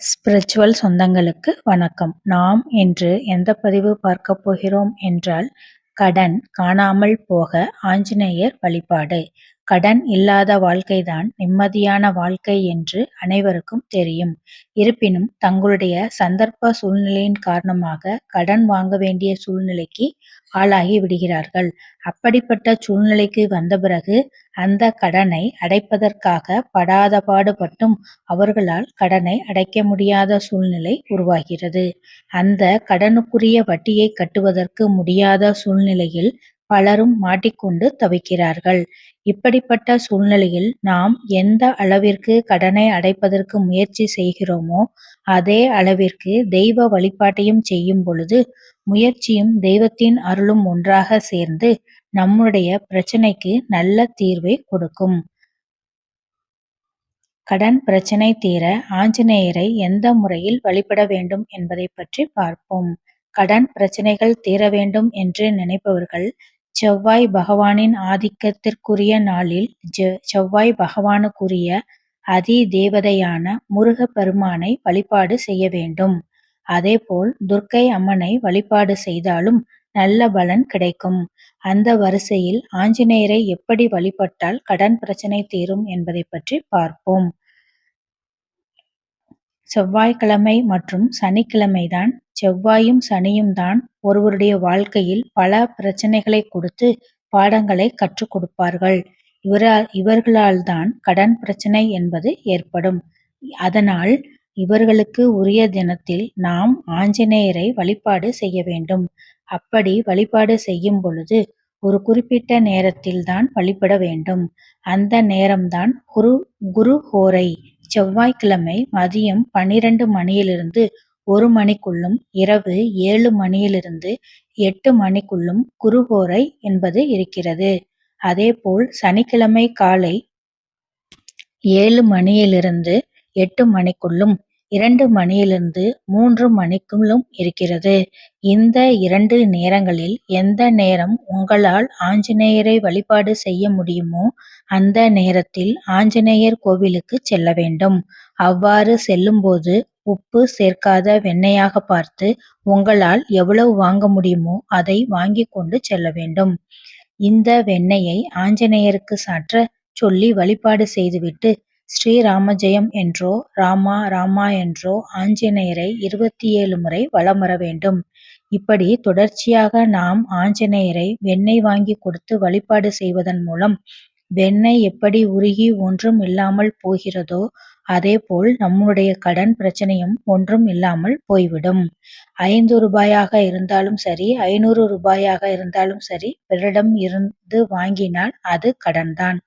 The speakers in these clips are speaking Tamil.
ஸ்பிரிச்சுவல் சொந்தங்களுக்கு வணக்கம். நாம் இன்று எந்த பதிவு பார்க்கப் போகிறோம் என்றால், கடன் காணாமல் போக ஆஞ்சநேயர் வழிபாடு. கடன் இல்லாத வாழ்க்கைதான் நிம்மதியான வாழ்க்கை என்று அனைவருக்கும் தெரியும். இருப்பினும், தங்களுடைய சந்தர்ப்ப சூழ்நிலையின் காரணமாக கடன் வாங்க வேண்டிய சூழ்நிலைக்கு ஆளாகி விடுகிறார்கள். அப்படிப்பட்ட சூழ்நிலைக்கு வந்த பிறகு, அந்த கடனை அடைப்பதற்காக படாதபாடு பட்டும் அவர்களால் கடனை அடைக்க முடியாத சூழ்நிலை உருவாகிறது. அந்த கடனுக்குரிய வட்டியை கட்டுவதற்கு முடியாத சூழ்நிலையில் பலரும் மாட்டிக்கொண்டு தவிக்கிறார்கள். இப்படிப்பட்ட சூழ்நிலையில் நாம் எந்த அளவிற்கு கடனை அடைப்பதற்கு முயற்சி செய்கிறோமோ, அதே அளவிற்கு தெய்வ வழிபாட்டையும் செய்யும் பொழுது, முயற்சியும் தெய்வத்தின் அருளும் ஒன்றாக சேர்ந்து நம்முடைய பிரச்சனைக்கு நல்ல தீர்வை கொடுக்கும். கடன் பிரச்சனை தீர ஆஞ்சநேயரை எந்த முறையில் வழிபட வேண்டும் என்பதை பற்றி பார்ப்போம். கடன் பிரச்சனைகள் தீர வேண்டும் என்று நினைப்பவர்கள், செவ்வாய் பகவானின் ஆதிக்கத்திற்குரிய நாளில் செவ்வாய் பகவானுக்குரிய அதி தேவதையான முருக பெருமானை வழிபாடு செய்ய வேண்டும். அதேபோல் துர்க்கை அம்மனை வழிபாடு செய்தாலும் நல்ல பலன் கிடைக்கும். அந்த வரிசையில் ஆஞ்சநேயரை எப்படி வழிபட்டால் கடன் பிரச்சனை தீரும் என்பதை பற்றி பார்ப்போம். செவ்வாய்க்கிழமை மற்றும் சனிக்கிழமைதான் செவ்வாயும் சனியும் தான் ஒருவருடைய வாழ்க்கையில் பல பிரச்சனைகளை கொடுத்து பாடங்களை கற்றுக் கொடுப்பார்கள். இவர்களால்தான் கடன் பிரச்சனை என்பது ஏற்படும். அதனால் இவர்களுக்கு உரிய தினத்தில் நாம் ஆஞ்சநேயரை வழிபாடு செய்ய வேண்டும். அப்படி வழிபாடு செய்யும் பொழுது ஒரு குறிப்பிட்ட நேரத்தில் தான் வழிபட வேண்டும். அந்த நேரம்தான் குரு குரு ஹோரை செவ்வாய்க்கிழமை மதியம் பன்னிரண்டு மணியிலிருந்து ஒரு மணிக்குள்ளும், இரவு ஏழு மணியிலிருந்து எட்டு மணிக்குள்ளும் குருஹோரை என்பது இருக்கிறது. அதேபோல் சனிக்கிழமை காலை ஏழு மணியிலிருந்து எட்டு மணிக்குள்ளும், இரண்டு மணியிலிருந்து மூன்று மணிக்குள்ளும் இருக்கிறது. இந்த இரண்டு நேரங்களில் எந்த நேரம் உங்களால் ஆஞ்சநேயரை வழிபாடு செய்ய முடியுமோ, அந்த நேரத்தில் ஆஞ்சநேயர் கோவிலுக்கு செல்ல வேண்டும். அவ்வாறு செல்லும்போது உப்பு சேர்க்காத வெண்ணெயாக பார்த்து, உங்களால் எவ்வளவு வாங்க முடியுமோ அதை வாங்கி கொண்டு செல்ல வேண்டும். இந்த வெண்ணெயை ஆஞ்சநேயருக்கு சாற்ற சொல்லி வழிபாடு செய்துவிட்டு, ஸ்ரீராம ஜெயம் என்றோ, ராமா ராமா என்றோ ஆஞ்சநேயரை இருபத்தி ஏழு முறை வலம் வர வேண்டும். இப்படி தொடர்ச்சியாக நாம் ஆஞ்சநேயரை வெண்ணெய் வாங்கி கொடுத்து வழிபாடு செய்வதன் மூலம், வெண்ணெய் எப்படி உருகி ஒன்றும் இல்லாமல் போகிறதோ, அதேபோல் நம்முடைய கடன் பிரச்சனையும் ஒன்றும் இல்லாமல் போய்விடும். ஐந்து ரூபாயாக இருந்தாலும் சரி, ஐநூறு ரூபாயாக இருந்தாலும் சரி, பிறரிடம் இருந்து வாங்கினால் அது கடன்தான்.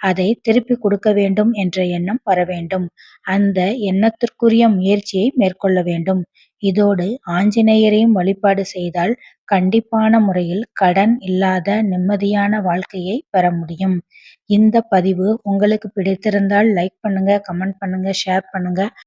அதை திருப்பிக் கொடுக்க வேண்டும் என்ற எண்ணம் வர வேண்டும். அந்த எண்ணத்திற்குரிய முயற்சியை மேற்கொள்ள வேண்டும். இதோடு ஆஞ்சநேயரையும் வழிபாடு செய்தால் கண்டிப்பான முறையில் கடன் இல்லாத நிம்மதியான வாழ்க்கையை பெற முடியும். இந்த பதிவு உங்களுக்கு பிடித்திருந்தால் லைக் பண்ணுங்க, கமெண்ட் பண்ணுங்க, பண்ணுங்கள் ஷேர் பண்ணுங்கள்